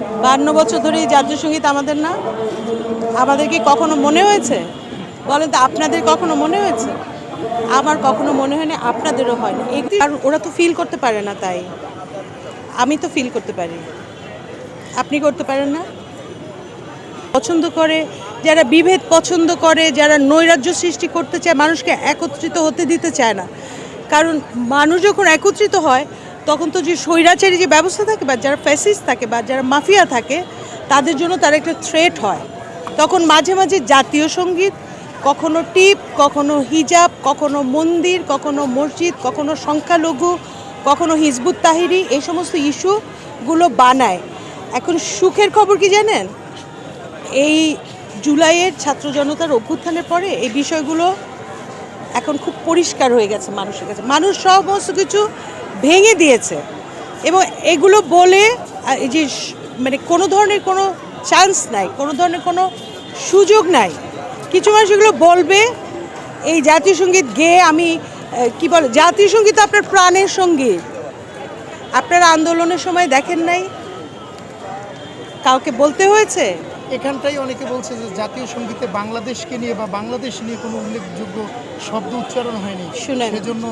বান্ন বছর ধরে জাতীয় সংগীত আমাদের না। আমাদের কি কখনো মনে হয়েছে? বলেন তো, আপনাদের কখনো মনে হয়েছে? আমার কখনো মনে হয়নি, আপনাদেরও হয়নি। আর ওরা তো ফিল করতে পারে না তাই। আমি তো ফিল করতে পারি। আপনি করতে পারেন না? পছন্দ করে, যারা বিভেদ পছন্দ করে, যারা নৈরাজ্য সৃষ্টি করতে চায়, মানুষকে একত্রিত হতে দিতে চায় না। কারণ মানুষ যখন একত্রিত হয় তখন তো যে স্বৈরাচারী যে ব্যবস্থা থাকে বা যারা ফ্যাসিস্ট থাকে বা যারা মাফিয়া থাকে, তাদের জন্য তার একটা থ্রেট হয়। তখন মাঝে মাঝে জাতীয় সংগীত, কখনো টিপ, কখনো হিজাব, কখনো মন্দির, কখনো মসজিদ, কখনো সংখ্যালঘু, কখনো হিজবুত তাহিরি, এই সমস্ত ইস্যুগুলো বানায়। এখন সুখের খবর কি জানেন? এই জুলাইয়ের ছাত্র জনতার অভ্যুত্থানের পরে এই বিষয়গুলো এখন খুব পরিষ্কার হয়ে গেছে মানুষের কাছে। মানুষ সমস্ত কিছু ভেঙে দিয়েছে। এবং এগুলো বলে এই যে মানে কোনো ধরনের কোনো চান্স নাই কোনো ধরনের কোনো সুযোগ নাই। কিছু মানুষ এগুলো বলবে এই জাতীয় সংগীত গেয়ে আমি কি বলে জাতীয় সংগীত আপনার প্রাণের সংগীত আপনারা আন্দোলনের সময় দেখেন নাই? কাউকে বলতে হয়েছে? এখানটাই অনেকে বলছে যে জাতীয় সঙ্গীতে বাংলাদেশকে নিয়ে বা বাংলাদেশ নিয়ে কোনো উল্লেখযোগ্য শব্দ উচ্চারণ হয়নি। সেজন্য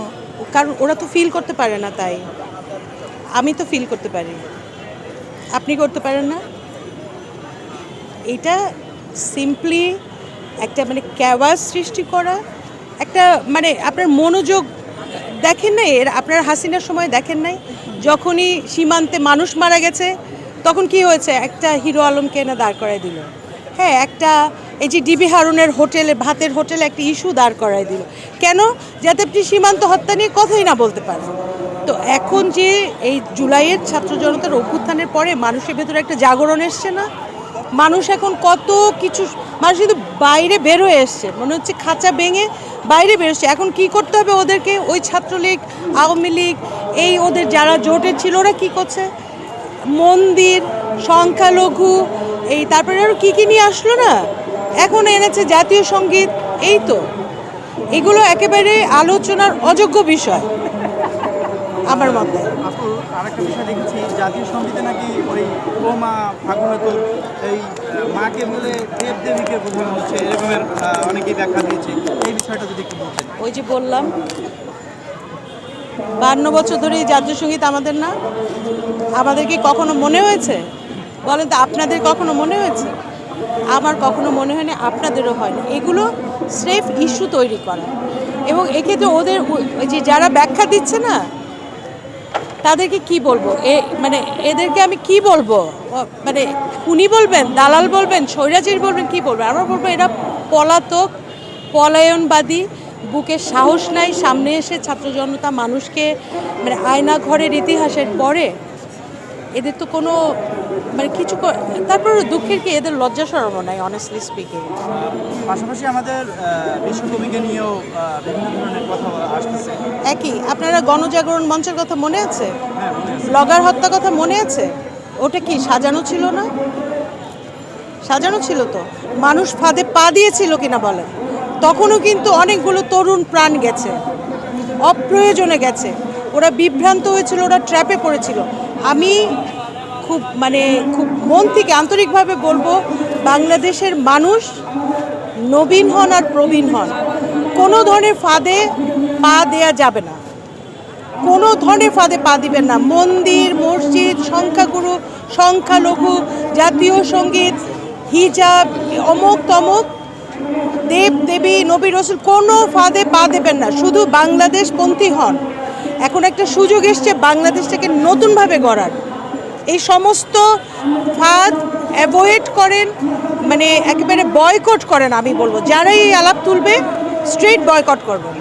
কারণ ওরা তো ফিল করতে পারে না তাই। আমি তো ফিল করতে পারি। আপনি করতে পারেন না? এটা সিম্পলি একটা মানে ক্যাওয়াস সৃষ্টি করা, একটা মানে আপনার মনোযোগ দেখেন নাই, এর আপনার হাসিনার সময় দেখেন নাই? যখনই সীমান্তে মানুষ মারা গেছে, তখন কি হয়েছে? একটা হিরো আলমকে এনে দাঁড় করায় দিল। হ্যাঁ একটা এই যে ডিবি হারুনের হোটেলে, ভাতের হোটেলে একটা ইস্যু দাঁড় করায় দিল। কেন? যাতে আপনি সীমান্ত হত্যা নিয়ে কথাই না বলতে পারেন। তো এখন যে এই জুলাইয়ের ছাত্র জনতার অভ্যুত্থানের পরে মানুষের ভেতরে একটা জাগরণ এসছে না? মানুষ এখন কত কিছু, মানুষ কিন্তু বাইরে বের হয়ে এসছে। মনে হচ্ছে খাঁচা ভেঙে বাইরে বেরোচ্ছে এখন কি করতে হবে ওদেরকে? ওই ছাত্রলীগ, আওয়ামী লীগ, এই ওদের যারা জোটে ছিল ওরা কী করছে? মন্দির সংখ্যালঘু এই তারপরে আরও কী কী নিয়ে আসলো না? এখন এনেছে জাতীয় সংগীত এই তো। এগুলো একেবারে আলোচনার অযোগ্য বিষয় আমার মতে। আরেকটা বিষয় দেখেছি জাতীয় সঙ্গীতে নাকি ওই এই মাকে বলে দেব দেবীকে বোঝানো হচ্ছে এরকমের অনেকেই ব্যাখ্যা দিয়েছে। এই বিষয়টা যদি একটু বলতেন। ওই যে বললাম বান্ন বছর ধরে জাতীয় সংগীত আমাদের না। আমাদের কি কখনো মনে হয়েছে? বলেন তো, আপনাদের কখনো মনে হয়েছে? আমার কখনো মনে হয়নি, আপনাদেরও হয়নি। এগুলো স্রেফ ইস্যু তৈরি করা। এবং এক্ষেত্রে ওদের যে যারা ব্যাখ্যা দিচ্ছে না, তাদেরকে কি বলব? এ মানে এদেরকে আমি কি বলব? মানে উনি বলবেন, দালাল বলবেন, স্বৈরাচারী বলবেন, কি বলবেন? আমরা বলব এরা পলাতক, পলায়নবাদী বুকে সাহস নাই সামনে এসে ছাত্র জনতা মানুষকে মানে আয়না ঘরের ইতিহাসের পরে এদের তো কোনো মানে কিছু তারপর দুঃখের কি এদের লজ্জা সরমও নাই অনেস্টলি স্পিকিং পাশাপাশি আমাদের বিশ্বকবিকে নিয়েও বিভিন্ন ধরনের কথা আসতেছে। একই আপনারা গণজাগরণ মঞ্চের কথা মনে আছে? হ্যাঁ মনে আছে। ব্লগার হত্যা কথা মনে আছে? ওটা কি সাজানো ছিল না? সাজানো ছিল তো? মানুষ ফাঁদে পা দিয়েছিল কিনা বলেন? তখনও কিন্তু অনেকগুলো তরুণ প্রাণ গেছে, অপ্রয়োজনে গেছে। ওরা বিভ্রান্ত হয়েছিল, ওরা ট্র্যাপে পড়েছিল। আমি খুব মানে খুব মন থেকে আন্তরিকভাবে বলব, বাংলাদেশের মানুষ নবীন হন আর প্রবীণ হন, কোনো ধরনের ফাঁদে পা দেয়া যাবে না। কোনো ধরনের ফাঁদে পা দিবেন না। মন্দির, মসজিদ, সংখ্যাগুরু, সংখ্যালঘু, জাতীয় সংগীত, হিজাব, অমুক তমুক দেব দেবী নবী রসুল কোনো ফাঁদে পা দেবেন না, শুধু বাংলাদেশ পন্থী হন। এখন একটা সুযোগ এসছে বাংলাদেশটাকে নতুনভাবে গড়ার। এই সমস্ত ফাঁদ অ্যাভয়েড করেন মানে একেবারে বয়কট করেন আমি বলব। যারাই এই আলাপ তুলবে স্ট্রেট বয়কট করবেন